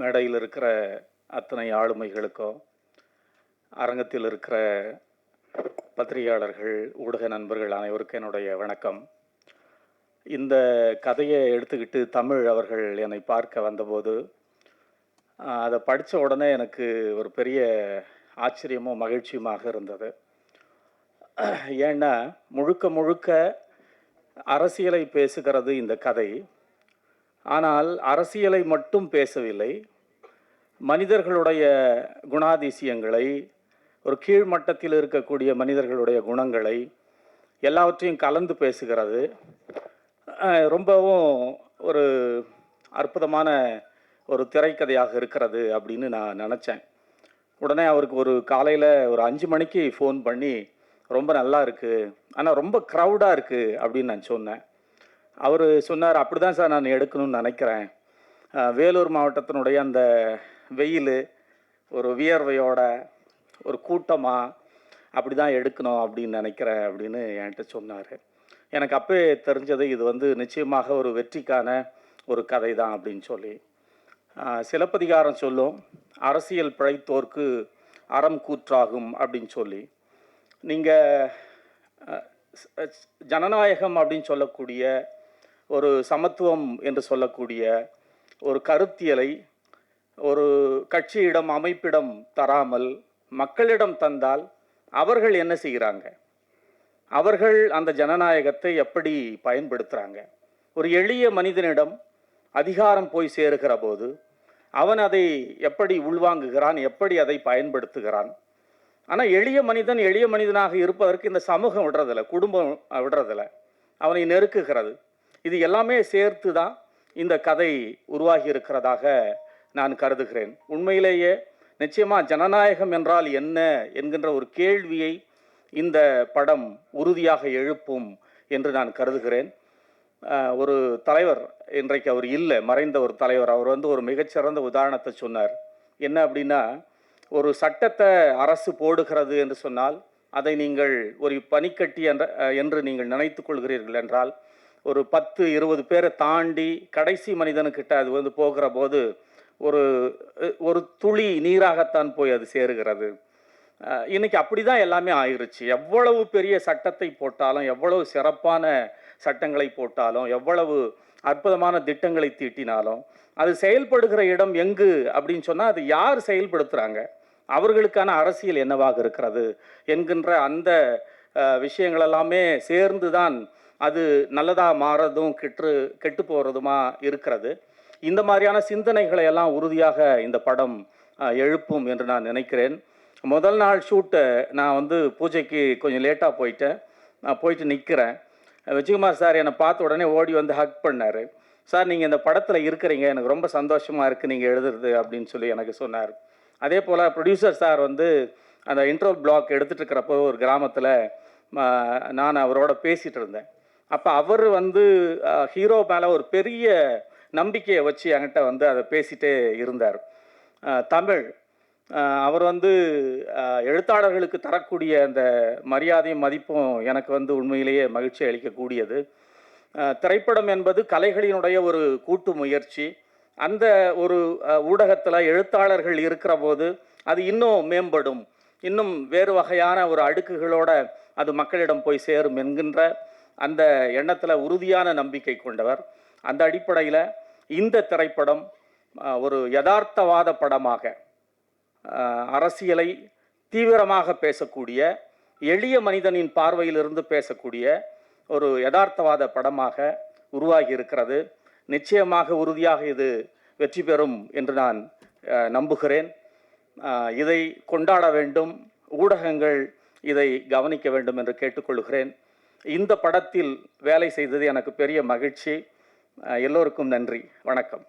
மேடையில் இருக்கிற அத்தனை ஆளுமைகளுக்கோ அரங்கத்தில் இருக்கிற பத்திரிகையாளர்கள் ஊடக நண்பர்கள் அனைவருக்கும் என்னுடைய வணக்கம். இந்த கதையை எடுத்துக்கிட்டு தமிழ் அவர்கள் என்னை பார்க்க வந்தபோது அதை படித்த உடனே எனக்கு ஒரு பெரிய ஆச்சரியமும் மகிழ்ச்சியுமாக இருந்தது. ஏன்னா முழுக்க முழுக்க அரசியலை பேசுகிறது இந்த கதை. ஆனால் அரசியலை மட்டும் பேசவில்லை மனிதர்களுடைய குணாதிசயங்களை ஒரு கீழ்மட்டத்தில் இருக்கக்கூடிய மனிதர்களுடைய குணங்களை எல்லாவற்றையும் கலந்து பேசுகிறது. ரொம்பவும் ஒரு அற்புதமான ஒரு திரைக்கதையாக இருக்கிறது அப்படின்னு நான் நினச்சேன். உடனே அவருக்கு ஒரு காலையில் ஒரு அஞ்சு மணிக்கு ஃபோன் பண்ணி ரொம்ப நல்லா இருக்குது ஆனால் ரொம்ப க்ரௌடாக இருக்குது அப்படின்னு நான் சொன்னேன். அவர் சொன்னார் அப்படி தான் சார் நான் எடுக்கணும்னு நினைக்கிறேன். வேலூர் மாவட்டத்தினுடைய அந்த வெயில் ஒரு வியர்வையோட ஒரு கூட்டமாக அப்படி தான் எடுக்கணும் அப்படின்னு நினைக்கிறேன் அப்படின்னு என்கிட்ட சொன்னார். எனக்கு அப்போ தெரிஞ்சது இது வந்து நிச்சயமாக ஒரு வெற்றிக்கான ஒரு கதை தான் அப்படின்னு சொல்லி. சிலப்பதிகாரம் சொல்லும் அரசியல் பிழைத்தோர்க்கு அறம் கூற்றாகும் அப்படின்னு சொல்லி. நீங்கள் ஜனநாயகம் அப்படின்னு சொல்லக்கூடிய ஒரு சமத்துவம் என்று சொல்லக்கூடிய ஒரு கருத்தியலை ஒரு கட்சியிடம் அமைப்பிடம் தராமல் மக்களிடம் தந்தால் அவர்கள் என்ன செய்கிறாங்க? அவர்கள் அந்த ஜனநாயகத்தை எப்படி பயன்படுத்துகிறாங்க ஒரு எளிய மனிதனிடம் அதிகாரம் போய் சேருகிற போது அவன் அதை எப்படி உள்வாங்குகிறான்? எப்படி அதை பயன்படுத்துகிறான்? ஆனால் எளிய மனிதன் எளிய மனிதனாக இருப்பதற்கு இந்த சமூகம் விடுறதில்ல குடும்பம் விடுறதில்ல. அவனை நெருக்குகிறது. இது எல்லாமே சேர்த்து தான் இந்த கதை உருவாகி இருக்கிறதாக நான் கருதுகிறேன். உண்மையிலேயே நிச்சயமாக ஜனநாயகம் என்றால் என்ன என்கின்ற ஒரு கேள்வியை இந்த படம் உறுதியாக எழுப்பும் என்று நான் கருதுகிறேன். ஒரு தலைவர் இன்றைக்கு அவர் இல்லை மறைந்த ஒரு தலைவர். அவர் வந்து ஒரு மிகச்சிறந்த உதாரணத்தை சொன்னார். என்ன அப்படின்னா ஒரு சட்டத்தை அரசு போடுகிறது என்று சொன்னால் அதை நீங்கள் ஒரு பனிக்கட்டி என்ற என்று நீங்கள் நினைத்து கொள்கிறீர்கள் என்றால் ஒரு பத்து இருபது பேரை தாண்டி கடைசி மனிதனுக்கிட்ட அது வந்து போகிற போது ஒரு ஒரு துளி நீராகத்தான் போய் அது சேருகிறது. இன்றைக்கி அப்படி தான் எல்லாமே ஆயிருச்சு. எவ்வளவு பெரிய சட்டத்தை போட்டாலும் எவ்வளவு சிறப்பான சட்டங்களை போட்டாலும் எவ்வளவு அற்புதமான திட்டங்களை தீட்டினாலும் அது செயல்படுகிற இடம் எங்கு அப்படின்னு சொன்னால் அது யார் செயல்படுத்துகிறாங்க அவர்களுக்கான அரசியல் என்னவாக இருக்கிறது? என்கின்ற அந்த விஷயங்களெல்லாமே விஷயங்கள் எல்லாமே சேர்ந்து தான் அது நல்லதாக மாறதும் கெட்டு கெட்டு போகிறதுமா இருக்கிறது. இந்த மாதிரியான சிந்தனைகளை எல்லாம் உறுதியாக இந்த படம் எழுப்பும் என்று நான் நினைக்கிறேன். முதல் நாள் ஷூட்டை நான் வந்து பூஜைக்கு கொஞ்சம் லேட்டாக போயிட்டேன். நான் போயிட்டு நிற்கிறேன் விஜயகுமார் சார் என்னை பார்த்த உடனே ஓடி வந்து ஹக் பண்ணார். சார் நீங்கள் இந்த படத்தில் இருக்கிறீங்க. எனக்கு ரொம்ப சந்தோஷமாக இருக்குது நீங்கள் எழுதுறது அப்படின்னு சொல்லி எனக்கு சொன்னார். அதே போல் ப்ரொடியூசர் சார் வந்து அந்த இன்ட்ரோ பிளாக் எடுத்துகிட்டு இருக்கிறப்போ ஒரு கிராமத்தில் நான் அவரோட பேசிகிட்டு இருந்தேன். அப்போ அவர் வந்து ஹீரோ மேலே ஒரு பெரிய நம்பிக்கையை வச்சு என்கிட்ட வந்து அதை பேசிகிட்டே இருந்தார். தமிழ். அவர் வந்து எழுத்தாளர்களுக்கு தரக்கூடிய அந்த மரியாதையும் மதிப்பும் எனக்கு வந்து உண்மையிலேயே மகிழ்ச்சி அளிக்கக்கூடியது. திரைப்படம் என்பது கலைகளினுடைய ஒரு கூட்டு முயற்சி. அந்த ஒரு ஊடகத்தில் எழுத்தாளர்கள் இருக்கிற போது அது இன்னும் மேம்படும். இன்னும் வேறு வகையான ஒரு அடுக்குகளோட அது மக்களிடம் போய் சேரும் என்கின்ற அந்த எண்ணத்தில் உறுதியான நம்பிக்கை கொண்டவர். அந்த அடிப்படையில் இந்த திரைப்படம் ஒரு யதார்த்தவாத படமாக அரசியலை தீவிரமாக பேசக்கூடிய எளிய மனிதனின் பார்வையிலிருந்து பேசக்கூடிய ஒரு யதார்த்தவாத படமாக உருவாகி இருக்கிறது நிச்சயமாக உறுதியாக இது வெற்றி பெறும் என்று நான் நம்புகிறேன். இதை கொண்டாட வேண்டும். ஊடகங்கள் இதை கவனிக்க வேண்டும் என்று கேட்டுக்கொள்கிறேன். இந்த படத்தில் வேலை செய்தது எனக்கு பெரிய மகிழ்ச்சி. எல்லோருக்கும் நன்றி. வணக்கம்.